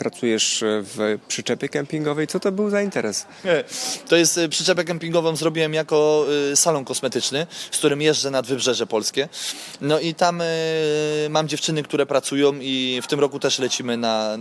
pracujesz e, w przyczepie kempingowej. Co to był za interes? To jest y, przyczepę kempingową zrobiłem jako y, salon kosmetyczny, z którym jeżdżę nad wybrzeże polskie. No i tam mam dziewczyny, które pracują i w tym roku też lecimy na,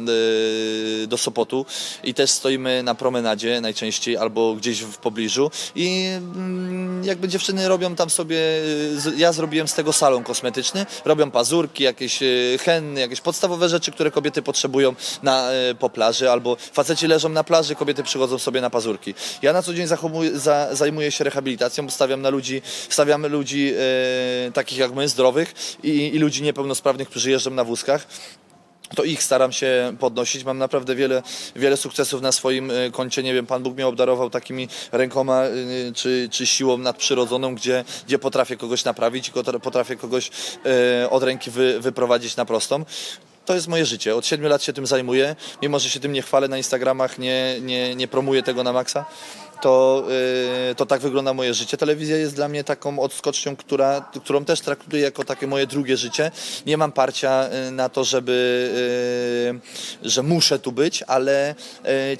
do Sopotu i też stoimy na promenadzie najczęściej albo gdzieś w pobliżu i mm, jakby dziewczyny robią tam sobie, y, ja zrobiłem z tego salon kosmetyczny, robią pazurki, jakieś y, henny, jakieś podstawowe rzeczy, które kobiety potrzebują na, y, po plaży albo faceci leżą na plaży, kobiety przychodzą sobie na pazurki. Ja na co dzień zachowuję- za, zajmuję się rehabilitacją, bo stawiam na ludzi, stawiamy ludzi e, takich jak my, zdrowych i, i ludzi niepełnosprawnych, którzy jeżdżą na wózkach to ich staram się podnosić. Mam naprawdę wiele, wiele sukcesów na swoim e, koncie. Nie wiem, Pan Bóg mnie obdarował takimi rękoma e, czy, czy siłą nadprzyrodzoną, gdzie, gdzie potrafię kogoś naprawić potrafię kogoś e, od ręki wy, wyprowadzić na prostą. To jest moje życie. Od 7 lat się tym zajmuję. Mimo, że się tym nie chwalę na Instagramach, nie, nie, nie promuję tego na maksa, to, e, to tak wygląda moje życie. Telewizja jest dla mnie taką odskocznią, która, którą też traktuję jako takie moje drugie życie. Nie mam parcia e, na to, żeby, e, że muszę tu być, ale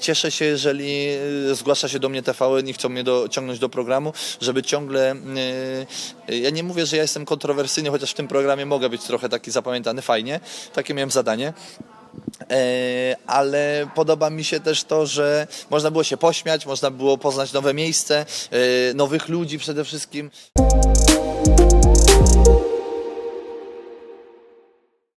cieszę się, jeżeli zgłasza się do mnie TVN i chcą mnie ciągnąć do programu, żeby ciągle. Ja nie mówię, że ja jestem kontrowersyjny, chociaż w tym programie mogę być trochę taki zapamiętany fajnie. Takie miałem zadanie. E, ale podoba mi się też to, że można było się pośmiać, można było poznać nowe miejsce, e, nowych ludzi przede wszystkim.